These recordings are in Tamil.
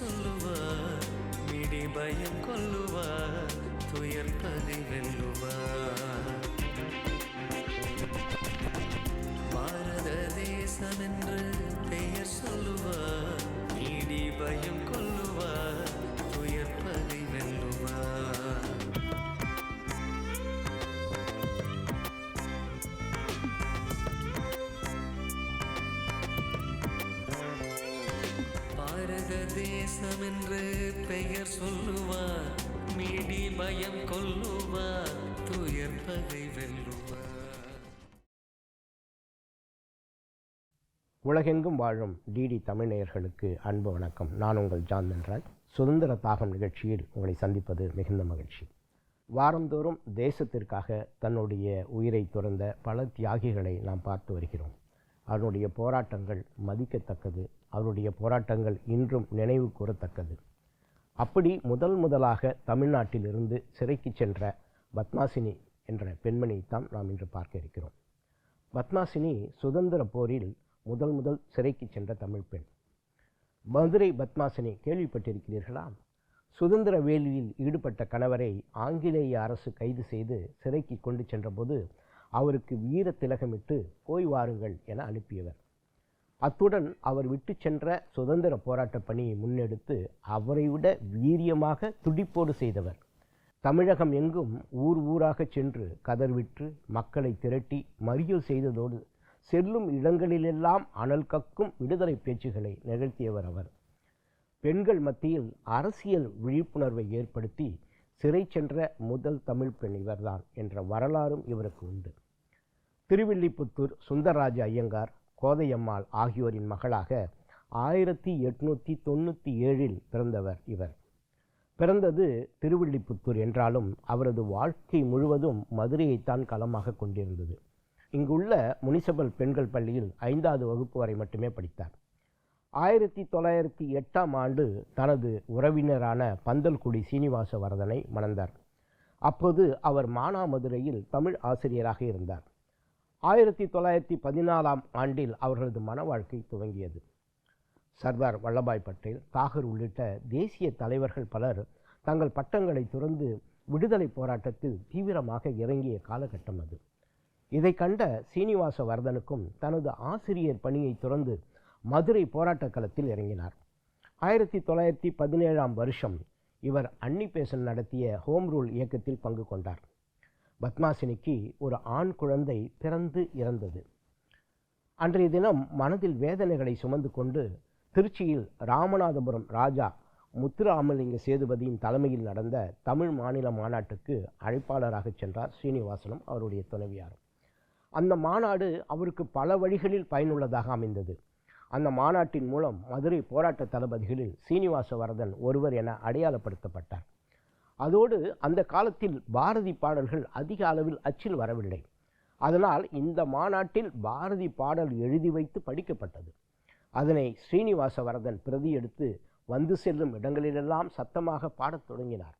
சொல்லுவார் மிடி பயம் கொல்லுவார் துயர் பதி வெல்லுவார் சொல்லுவார் துயர் பகை வெல்லுவார். உலகெங்கும் வாழும் டிடி தமிழ்நேயர்களுக்கு அன்பு வணக்கம். நான் உங்கள் ஜான் ராய். சுதந்திர தாகம் நிகழ்ச்சியில் உங்களை சந்திப்பது மிகுந்த மகிழ்ச்சி. வாரந்தோறும் தேசத்திற்காக தன்னுடைய உயிரை துறந்த பல தியாகிகளை நாம் பார்த்து வருகிறோம். அவருடைய போராட்டங்கள் மதிக்கத்தக்கது. அவருடைய போராட்டங்கள் இன்றும் நினைவு கூறத்தக்கது. அப்படி முதல் முதலாக தமிழ்நாட்டிலிருந்து சிறைக்கு சென்ற பத்மாசினி என்ற பெண்மணியைத்தான் நாம் இன்று பார்க்க இருக்கிறோம். பத்மாசினி சுதந்திர போரில் முதல் முதல் சிறைக்கு சென்ற தமிழ் பெண். மதுரை பத்மாசினி கேள்விப்பட்டிருக்கிறீர்களா? சுதந்திர வேலியில் ஈடுபட்ட கணவரை ஆங்கிலேய அரசு கைது செய்து சிறைக்கு கொண்டு சென்றபோது அவருக்கு வீர திலகமிட்டு போய் வாருங்கள் என அனுப்பியவர். அத்துடன் அவர் விட்டு சென்ற சுதந்திர போராட்ட பணியை முன்னெடுத்து அவரை விட வீரியமாக துடிப்போடு செய்தவர். தமிழகம் எங்கும் ஊர் ஊராக சென்று கதர்விற்று மக்களை திரட்டி மறியல் செய்ததோடு செல்லும் இடங்களிலெல்லாம் அனல் கக்கும் விடுதலை பேச்சுகளை நிகழ்த்தியவர் அவர். பெண்கள் மத்தியில் அரசியல் விழிப்புணர்வை ஏற்படுத்தி சிறை சென்ற முதல் தமிழ் பெண் இவர்தான் என்ற வரலாறும் இவருக்கு உண்டு. திருவில்லிபுத்தூர் சுந்தரராஜ ஐயங்கார் கோதையம்மாள் ஆகியோரின் மகளாக ஆயிரத்தி எட்நூற்றி தொண்ணூற்றி ஏழில் பிறந்தவர் இவர். பிறந்தது திருவில்லிபுத்தூர் என்றாலும் அவரது வாழ்க்கை முழுவதும் மதுரையைத்தான் களமாக கொண்டிருந்தது. இங்குள்ள முனிசிபல் பெண்கள் பள்ளியில் ஐந்தாவது வகுப்பு வரை மட்டுமே படித்தார். ஆயிரத்தி தொள்ளாயிரத்தி எட்டாம் ஆண்டு தனது உறவினரான பந்தல்குடி சீனிவாச வரதனை மணந்தார். அப்போது அவர் மானாமதுரையில் தமிழ் ஆசிரியராக இருந்தார். ஆயிரத்தி தொள்ளாயிரத்தி பதினாலாம் ஆண்டில் அவர்களது மன வாழ்க்கை துவங்கியது. சர்தார் வல்லபாய் பட்டேல் தாகூர் உள்ளிட்ட தேசிய தலைவர்கள் பலர் தங்கள் பட்டங்களை துறந்து விடுதலை போராட்டத்தில் தீவிரமாக இறங்கிய காலகட்டம் அது. இதை கண்ட சீனிவாச வரதனுக்கும் தனது ஆசிரியர் பணியை துறந்து மதுரை போராட்டக் களத்தில் இறங்கினார். ஆயிரத்தி தொள்ளாயிரத்தி பதினேழாம் வருஷம் இவர் அன்னி பேசன் நடத்திய ஹோம் ரூல் இயக்கத்தில் பங்கு கொண்டார். பத்மாசினிக்கு ஒரு ஆண் குழந்தை பிறந்து இறந்தது. அன்றைய தினம் மனதில் வேதனைகளை சுமந்து கொண்டு திருச்சியில் ராமநாதபுரம் ராஜா முத்துராமலிங்க சேதுபதியின் தலைமையில் நடந்த தமிழ் மாநில மாநாட்டுக்கு அழைப்பாளராக சென்றார் ஸ்ரீனிவாசனும் அவருடைய துணைவியார் அந்த மாநாடு அவருக்கு பல வழிகளில் பயனுள்ளதாக அமைந்தது. அந்த மாநாட்டின் மூலம் மதுரை போராட்ட தளபதிகளில் சீனிவாச வரதன் ஒருவர் என அடையாளப்படுத்தப்பட்டார். அதோடு அந்த காலத்தில் பாரதி பாடல்கள் அதிக அளவில் அச்சில் வரவில்லை. அதனால் இந்த மாநாட்டில் பாரதி பாடல் எழுதி வைத்து படிக்கப்பட்டது. அதனை ஸ்ரீனிவாச வரதன் பிரதி எடுத்து வந்து செல்லும் இடங்களிலெல்லாம் சத்தமாக பாடத் தொடங்கினார்.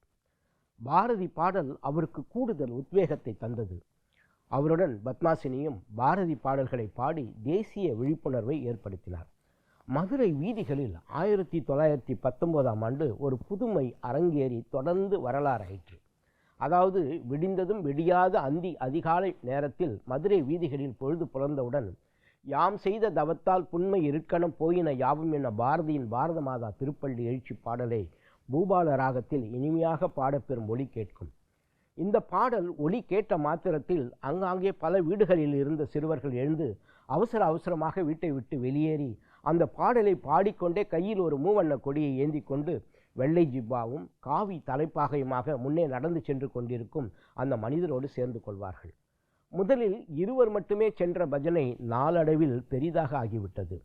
பாரதி பாடல் அவருக்கு கூடுதல் உத்வேகத்தை தந்தது. அவருடன் பத்மாசினியும் பாரதி பாடல்களை பாடி தேசிய விழிப்புணர்வை ஏற்படுத்தினார். மதுரை வீதிகளில் ஆயிரத்தி தொள்ளாயிரத்தி பத்தொன்பதாம் ஆண்டு ஒரு புதுமை அரங்கேறி தொடர்ந்து வரலாறாயிற்று அதாவது விடிந்ததும் விடியாத அந்தி அதிகாலை நேரத்தில் மதுரை வீதிகளில் பொழுது புலர்ந்தவுடன் யாம் செய்த தவத்தால் புண்மை இருக்கணம் போயின யாவும் என பாரதியின் பாரத மாதா திருப்பள்ளி எழுச்சி பாடலை பூபால ராகத்தில் இனிமையாக பாடப்பெறும் ஒலி கேட்கும். இந்த பாடல் ஒளி கேட்ட மாத்திரத்தில் அங்காங்கே பல வீடுகளில் இருந்த சிறுவர்கள் எழுந்து அவசர அவசரமாக வீட்டை விட்டு வெளியேறி அந்த பாடலை பாடிக்கொண்டே கையில் ஒரு மூவண்ண கொடியை ஏந்தி கொண்டு வெள்ளை ஜிப்பாவும் காவி தலைப்பாகையுமாக முன்னே நடந்து சென்று கொண்டிருக்கும் அந்த மனிதரோடு சேர்ந்து கொள்வார்கள். முதலில் இருவர் மட்டுமே சென்ற பஜனை நாளடைவில் பெரிதாக ஆகிவிட்டது.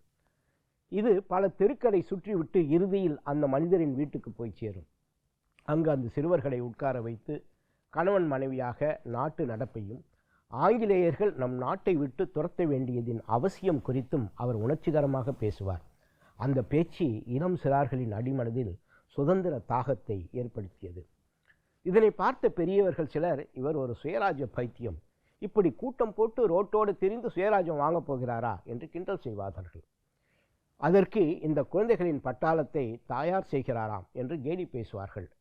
இது பல தெருக்களை சுற்றிவிட்டு இறுதியில் அந்த மனிதரின் வீட்டுக்கு போய் சேரும். அங்கு அந்த சிறுவர்களை உட்கார வைத்து கணவன் மனைவியாக நாட்டு நடப்பையும் ஆங்கிலேயர்கள் நம் நாட்டை விட்டு துரத்த வேண்டியதின் அவசியம் குறித்தும் அவர் உணர்ச்சிகரமாக பேசுவார். அந்த பேச்சு இளம் சிறார்களின் அடிமனதில் சுதந்திர தாகத்தை ஏற்படுத்தியது. இதனை பார்த்த பெரியவர்கள் சிலர் இவர் ஒரு சுயராஜ்ய பைத்தியம். இப்படி கூட்டம் போட்டு ரோட்டோடு திரிந்து சுயராஜ்யம் வாங்கப் போகிறாரா? என்று கிண்டல் செய்வார்கள். அதற்கு இந்த குழந்தைகளின் பட்டாளத்தை தாயார் செய்கிறாராம் என்று கேலி பேசுவார்கள்.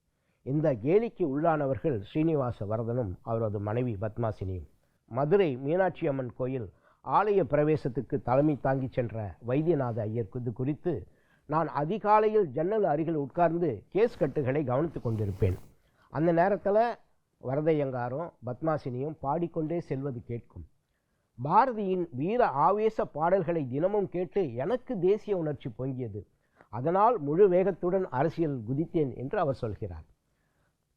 இந்த கேலிக்கு உள்ளானவர்கள் ஸ்ரீனிவாச வரதனும் அவரது மனைவி பத்மாசினியும். மதுரை மீனாட்சி அம்மன் கோயில் ஆலய பிரவேசத்துக்கு தலைமை தாங்கிச் சென்ற வைத்தியநாத ஐயர் இது குறித்து நான் அதிகாலையில் ஜன்னல் அருகில் உட்கார்ந்து கேஸ் கட்டுகளை கவனித்து கொண்டிருப்பேன். அந்த நேரத்தில் வரதையங்காரும் பத்மாசினியும் பாடிக்கொண்டே செல்வது கேட்கும். பாரதியின் வீர ஆவேச பாடல்களை தினமும் கேட்டு எனக்கு தேசிய உணர்ச்சி பொங்கியது. அதனால் முழு வேகத்துடன் அரசியல் குதித்தேன் என்று அவர் சொல்கிறார்.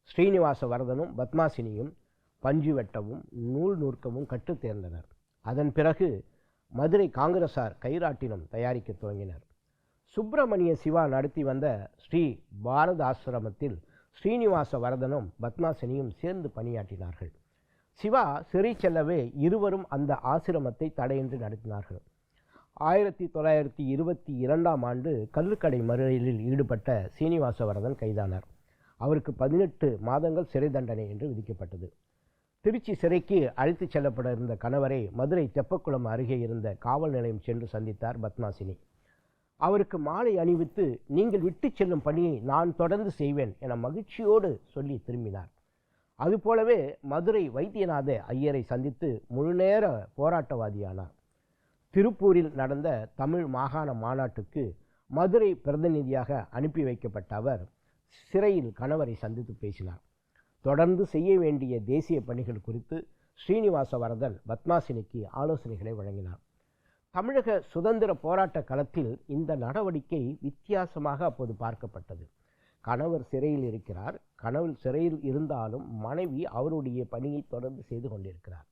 ஸ்ரீனிவாச வரதனும் பத்மாசினியும் பஞ்சு வெட்டவும் நூல் நூற்கவும் கற்றுத் தேர்ந்தனர். அதன் பிறகு மதுரை காங்கிரசார் கைராட்டினம் தயாரிக்க துவங்கினர். சுப்பிரமணிய சிவா நடத்தி வந்த ஸ்ரீ பாரத ஆசிரமத்தில் ஸ்ரீனிவாச வரதனும் பத்மாசினியும் சேர்ந்து பணியாற்றினார்கள். சிவா சிறை செல்லவே இருவரும் அந்த ஆசிரமத்தை தடையின்றி நடத்தினார்கள். ஆயிரத்தி தொள்ளாயிரத்தி இருபத்தி இரண்டாம் ஆண்டு கல்லுக்கடை மறியலில் ஈடுபட்ட சீனிவாச வரதன் கைதானார். அவருக்கு பதினெட்டு மாதங்கள் சிறை தண்டனை என்று விதிக்கப்பட்டது. திருச்சி சிறைக்கு அழைத்துச் செல்லப்பட இருந்த கணவரை மதுரை தெப்பக்குளம் அருகே இருந்த காவல் நிலையம் சென்று சந்தித்தார் பத்மாசினி. அவருக்கு மாலை அணிவித்து நீங்கள் விட்டுச் செல்லும் பணியை நான் தொடர்ந்து செய்வேன் என மகிழ்ச்சியோடு சொல்லி திரும்பினார். அதுபோலவே மதுரை வைத்தியநாத ஐயரை சந்தித்து முழுநேர போராட்டவாதியானார். திருப்பூரில் நடந்த தமிழ் மாகாண மாநாட்டுக்கு மதுரை பிரதிநிதியாக அனுப்பி வைக்கப்பட்ட அவர் சிறையில் கணவரை சந்தித்து பேசினார். தொடர்ந்து செய்ய வேண்டிய தேசிய பணிகள் குறித்து ஸ்ரீனிவாச வரதன் பத்மாசினிக்கு ஆலோசனைகளை வழங்கினார். தமிழக சுதந்திர போராட்ட களத்தில் இந்த நடவடிக்கை வித்தியாசமாக அப்போது பார்க்கப்பட்டது. கணவர் சிறையில் இருக்கிறார். கணவர் சிறையில் இருந்தாலும் மனைவி அவருடைய பணியை தொடர்ந்து செய்து கொண்டிருக்கிறார்.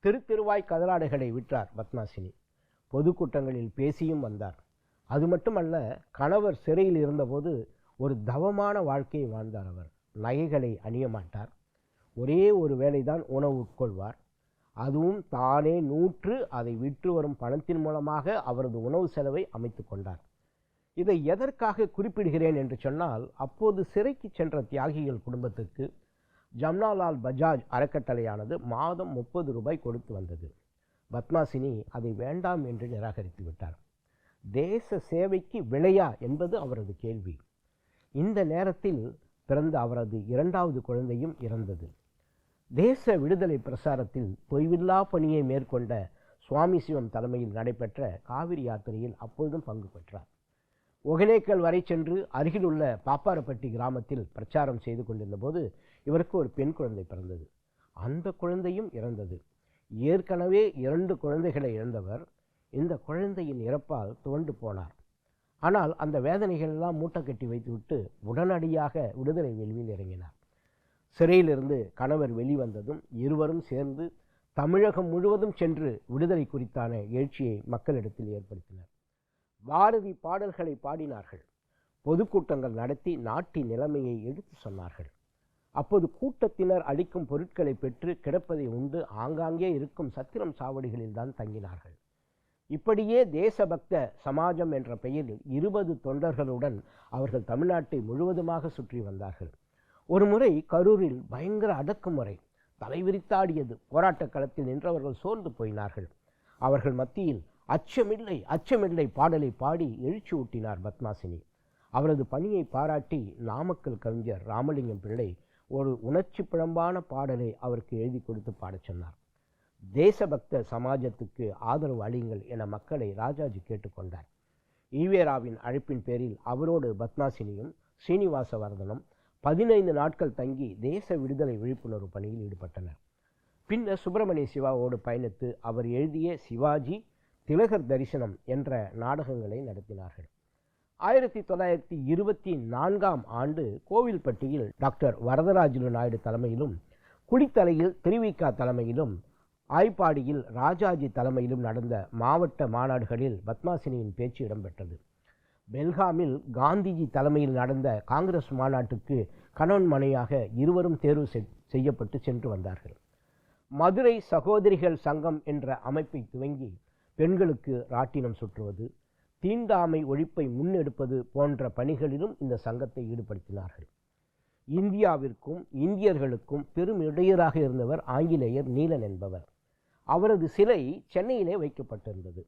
திரு திருவாய் கதலாடைகளை விற்றார் பத்மாசினி. பொதுக்கூட்டங்களில் பேசியும் வந்தார். அது மட்டுமல்ல கணவர் சிறையில் இருந்தபோது ஒரு தவமான வாழ்க்கையை வாழ்ந்தார் அவர். நகைகளை அணிய மாட்டார். ஒரே ஒரு வேளைதான் உணவு உட்கொள்வார் அதுவும் தானே நூற்று அதை விற்று வரும் பணத்தின் மூலமாக அவரது உணவு செலவை அமைத்து கொண்டார். இதை எதற்காக குறிப்பிடுகிறேன் என்று சொன்னால் அப்போது சிறைக்கு சென்ற தியாகிகள் குடும்பத்துக்கு ஜம்னாலால் பஜாஜ் அறக்கட்டளையானது மாதம் முப்பது ரூபாய் கொடுத்து வந்தது. பத்மாசினி அதை வேண்டாம் என்று நிராகரித்து விட்டார். தேச சேவைக்கு விளையா என்பது அவரது கேள்வி. இந்த நேரத்தில் பிறந்த அவரது இரண்டாவது குழந்தையும் இறந்தது. தேச விடுதலை பிரசாரத்தில் தொய்வில்லா பணியை மேற்கொண்ட சுவாமி சிவம் தலைமையில் நடைபெற்ற காவிரி யாத்திரையில் அப்பொழுதும் பங்கு பெற்றார். ஒகனேக்கல் வரை சென்று அருகிலுள்ள பாப்பாரப்பட்டி கிராமத்தில் பிரச்சாரம் செய்து கொண்டிருந்த போது இவருக்கு ஒரு பெண் குழந்தை பிறந்தது. அந்த குழந்தையும் இறந்தது. ஏற்கனவே இரண்டு குழந்தைகளை இழந்தவர். இந்த குழந்தையின் இறப்பால் துவண்டு போனார். ஆனால் அந்த வேதனைகளெல்லாம் மூட்டை கட்டி வைத்துவிட்டு உடனடியாக விடுதலை வெளியில் இறங்கினார். சிறையிலிருந்து கணவர் வெளிவந்ததும் இருவரும் சேர்ந்து தமிழகம் முழுவதும் சென்று விடுதலை குறித்தான எழுச்சியை மக்களிடத்தில் ஏற்படுத்தினர். பாரதி பாடல்களை பாடினார்கள். பொதுக்கூட்டங்கள் நடத்தி நாட்டின் நிலைமையை எடுத்து சொன்னார்கள். அப்போது கூட்டத்தினர் அளிக்கும் பொருட்களை பெற்று கிடப்பதை உண்டு ஆங்காங்கே இருக்கும் சத்திரம் சாவடிகளில் தான் தங்கினார்கள். இப்படியே தேசபக்த சமாஜம் என்ற பெயரில் இருபது தொண்டர்களுடன் அவர்கள் தமிழ்நாட்டை முழுவதுமாக சுற்றி வந்தார்கள். ஒரு முறை கரூரில் பயங்கர அடக்குமுறை தலைவிரித்தாடியது போராட்டக் களத்தில் நின்றவர்கள் சோர்ந்து போயினார்கள். அவர்கள் மத்தியில் அச்சமில்லை அச்சமில்லை பாடலை பாடி எழுச்சி ஊட்டினார் பத்மாசினி. அவரது பணியை பாராட்டி நாமக்கல் கவிஞர் ராமலிங்கம் பிள்ளை ஒரு உணர்ச்சி பிழம்பான பாடலை அவருக்கு எழுதி கொடுத்து பாடச் சொன்னார். தேசபக்த சமாஜத்துக்கு ஆதரவு அளியுங்கள் என மக்களை ராஜாஜி கேட்டுக்கொண்டார். ஈவேராவின் அழைப்பின் பேரில் அவரோடு பத்மாசினியும் சீனிவாசவர்தனும் பதினைந்து நாட்கள் தங்கி தேச விடுதலை விழிப்புணர்வு பணியில் ஈடுபட்டனர். பின்னர் சுப்பிரமணிய சிவாவோடு பயணித்து அவர் எழுதிய சிவாஜி திலகர் தரிசனம் என்ற நாடகங்களை நடத்தினார்கள். ஆயிரத்தி தொள்ளாயிரத்தி இருபத்தி நான்காம் ஆண்டு கோவில்பட்டியில் டாக்டர் வரதராஜுலு நாயுடு தலைமையிலும் குடித்தலையில் திருவிக்கா தலைமையிலும் ஆய்ப்பாடியில் ராஜாஜி தலைமையிலும் நடந்த மாவட்ட மாநாடுகளில் பத்மாசினியின் பேச்சு இடம்பெற்றது. பெல்காமில் காந்திஜி தலைமையில் நடந்த காங்கிரஸ் மாநாட்டுக்கு கணவன் மனையாக இருவரும் தேர்வு செய்யப்பட்டு சென்று வந்தார்கள். மதுரை சகோதரிகள் சங்கம் என்ற அமைப்பை துவங்கி பெண்களுக்கு ராட்டினம் சுற்றுவது தீண்டாமை ஒழிப்பை முன்னெடுப்பது போன்ற பணிகளிலும் இந்த சங்கத்தை ஈடுபடுத்தினார்கள். இந்தியாவிற்கும் இந்தியர்களுக்கும் பெரும் இடையராக இருந்தவர் ஆங்கிலேயர் நீலன் என்பவர். அவரது சிலை சென்னையிலே வைக்கப்பட்டிருந்தது.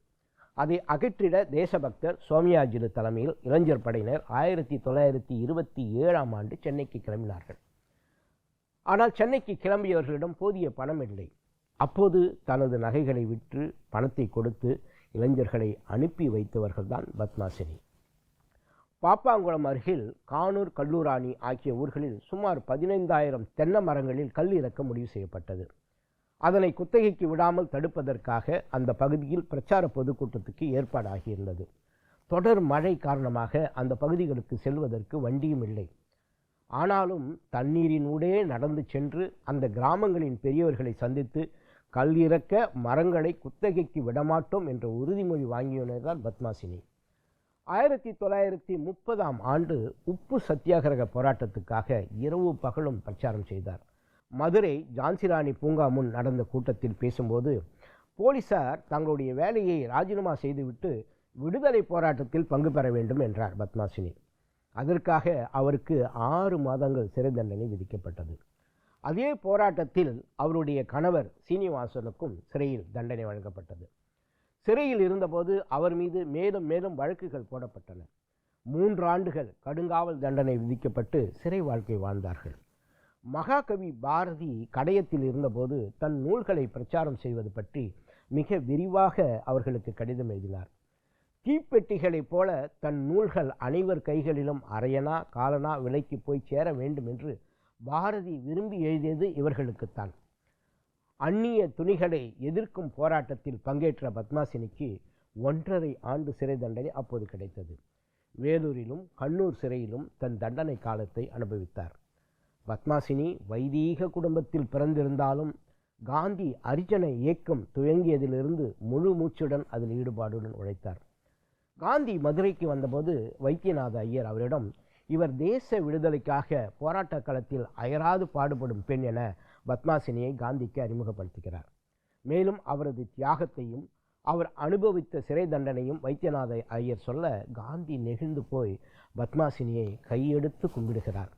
அதை அகற்றிட தேசபக்தர் சோமியாஜிலு தலைமையில் இளைஞர் படையினர் ஆயிரத்தி தொள்ளாயிரத்தி இருபத்தி ஏழாம் ஆண்டு சென்னைக்கு கிளம்பினார்கள். ஆனால் சென்னைக்கு கிளம்பியவர்களிடம் போதிய பணம் இல்லை. அப்போது தனது நகைகளை விற்று பணத்தை கொடுத்து இளைஞர்களை அனுப்பி வைத்தவர்கள்தான் பத்மாசினி. பாப்பாங்குளம் அருகில் கானூர் கல்லூராணி ஆகிய ஊர்களில் சுமார் பதினைந்தாயிரம் தென்னை மரங்களில் கல் இறக்க முடிவு செய்யப்பட்டது. அதனை குத்தகைக்கு விடாமல் தடுப்பதற்காக அந்த பகுதியில் பிரச்சார பொதுக்கூட்டத்துக்கு ஏற்பாடாகியிருந்தது. தொடர் மழை காரணமாக அந்த பகுதிகளுக்கு செல்வதற்கு வண்டியும் இல்லை. ஆனாலும் தண்ணீரினூடே நடந்து சென்று அந்த கிராமங்களின் பெரியவர்களை சந்தித்து கல் இறக்க மரங்களை குத்தகைக்கு விடமாட்டோம் என்ற உறுதிமொழி வாங்கியவர்தான் பத்மாசினி. ஆயிரத்தி தொள்ளாயிரத்தி முப்பதாம் ஆண்டு உப்பு சத்தியாகிரக போராட்டத்துக்காக இரவு பகலும் பிரச்சாரம் செய்தார். மதுரை ஜான்சிராணி பூங்கா முன் நடந்த கூட்டத்தில் பேசும்போது போலீசார் தங்களுடைய வேலையை ராஜினாமா செய்துவிட்டு விடுதலை போராட்டத்தில் பங்கு பெற வேண்டும் என்றார் பத்மாசினி. அதற்காக அவருக்கு ஆறு மாதங்கள் சிறை தண்டனை விதிக்கப்பட்டது. அதே போராட்டத்தில் அவருடைய கணவர் சீனிவாசனுக்கும் சிறையில் தண்டனை வழங்கப்பட்டது. சிறையில் இருந்தபோது அவர் மீது மேலும் மேலும் வழக்குகள் போடப்பட்டன. மூன்று ஆண்டுகள் கடுங்காவல் தண்டனை விதிக்கப்பட்டு சிறை வாழ்க்கை வாழ்ந்தார்கள். மகாகவி பாரதி கடையத்தில் இருந்தபோது தன் நூல்களை பிரச்சாரம் செய்வது பற்றி மிக விரிவாக அவர்களுக்கு கடிதம் எழுதினார். தீப்பெட்டிகளைப் போல தன் நூல்கள் அனைவர் கைகளிலும் அரையனா காலனா விலைக்கு போய் சேர வேண்டும் என்று பாரதி விரும்பி எழுதியது இவர்களுக்குத்தான். அந்நிய துணிகளை எதிர்க்கும் போராட்டத்தில் பங்கேற்ற பத்மாசினிக்கு ஒன்றரை ஆண்டு சிறை தண்டனை அப்போது கிடைத்தது. வேலூரிலும் கண்ணூர் சிறையிலும் தன் தண்டனை காலத்தை அனுபவித்தார். பத்மாசினி வைதீக குடும்பத்தில் பிறந்திருந்தாலும் காந்தி அரிஜன இயக்கம் துவங்கியதிலிருந்து முழு மூச்சுடன் அதில் ஈடுபாடுடன் உழைத்தார். காந்தி மதுரைக்கு வந்தபோது வைத்தியநாத ஐயர் அவரிடம் இவர் தேச விடுதலைக்காக போராட்ட களத்தில் அயராது பாடுபடும் பெண் என பத்மாசினியை காந்திக்கு அறிமுகப்படுத்துகிறார். மேலும் அவரது தியாகத்தையும் அவர் அனுபவித்த சிறை தண்டனையும் வைத்தியநாத ஐயர் சொல்ல காந்தி நெகிழ்ந்து போய் பத்மாசினியை கையெடுத்து கும்பிடுகிறார்.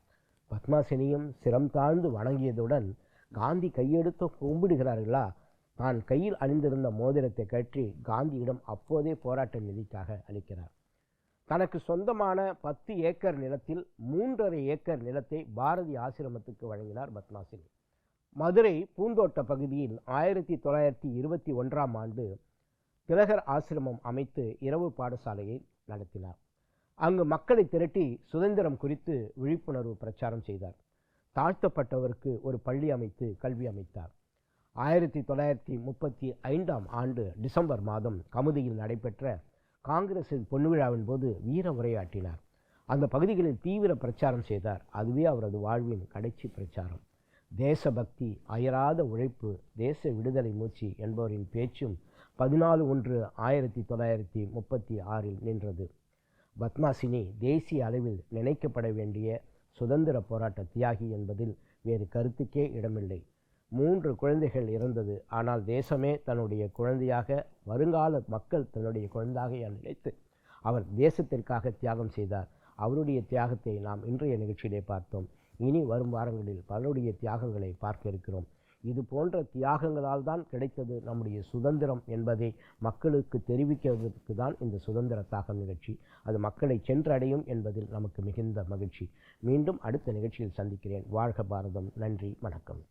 பத்மாசினியும் சிரம் தாழ்ந்து வணங்கியதுடன் காந்தி கையெடுத்து கும்பிடுகிறார்களா? தான் கையில் அணிந்திருந்த மோதிரத்தை கற்றி காந்தியிடம் அப்போதே போராட்ட நிதிக்காக அளிக்கிறார். தனக்கு சொந்தமான பத்து ஏக்கர் நிலத்தில் மூன்றரை ஏக்கர் நிலத்தை பாரதி ஆசிரமத்துக்கு வழங்கினார் பத்மாசினி. மதுரை பூந்தோட்ட பகுதியில் ஆயிரத்தி தொள்ளாயிரத்தி இருபத்தி ஒன்றாம் ஆண்டு திலகர் ஆசிரமம் அமைத்து இரவு பாடசாலையை நடத்தினார். அங்கு மக்களை திரட்டி சுதந்திரம் குறித்து விழிப்புணர்வு பிரச்சாரம் செய்தார். தாழ்த்தப்பட்டவருக்கு ஒரு பள்ளி அமைத்து கல்வி அமைத்தார். ஆயிரத்தி தொள்ளாயிரத்தி முப்பத்தி ஐந்தாம் ஆண்டு டிசம்பர் மாதம் கமுதியில் நடைபெற்ற காங்கிரஸின் பொன்விழாவின் போது வீர உரையாற்றினார். அந்த பகுதிகளில் தீவிர பிரச்சாரம் செய்தார். அதுவே அவரது வாழ்வின் கடைசி பிரச்சாரம். தேசபக்தி அயராத உழைப்பு தேச விடுதலை மூச்சு என்பவரின் பேச்சும் பதினாலு ஒன்று ஆயிரத்தி தொள்ளாயிரத்தி முப்பத்தி ஆறில் நின்றது. பத்மாசினி தேசிய அளவில் நினைக்கப்பட வேண்டிய சுதந்திர போராட்ட தியாகி என்பதில் வேறு கருத்துக்கே இடமில்லை. மூன்று குழந்தைகள் இருந்தது ஆனால் தேசமே தன்னுடைய குழந்தையாக வருங்கால மக்கள் தன்னுடைய குழந்தையாக நினைத்து அவர் தேசத்திற்காக தியாகம் செய்தார். அவருடைய தியாகத்தை நாம் இன்றைய நிகழ்ச்சியிலே பார்த்தோம். இனி வரும் வாரங்களில் பலருடைய தியாகங்களை பார்க்க இருக்கிறோம். இது போன்ற தியாகங்களால் தான் கிடைத்தது நம்முடைய சுதந்திரம் என்பதை மக்களுக்கு தெரிவிக்கிறதுக்கு தான் இந்த சுதந்திர தாகம் நிகழ்ச்சி. அது மக்களை சென்றடையும் என்பதில் நமக்கு மிகுந்த மகிழ்ச்சி. மீண்டும் அடுத்த நிகழ்ச்சியில் சந்திக்கிறேன். வாழ்க பாரதம். நன்றி. வணக்கம்.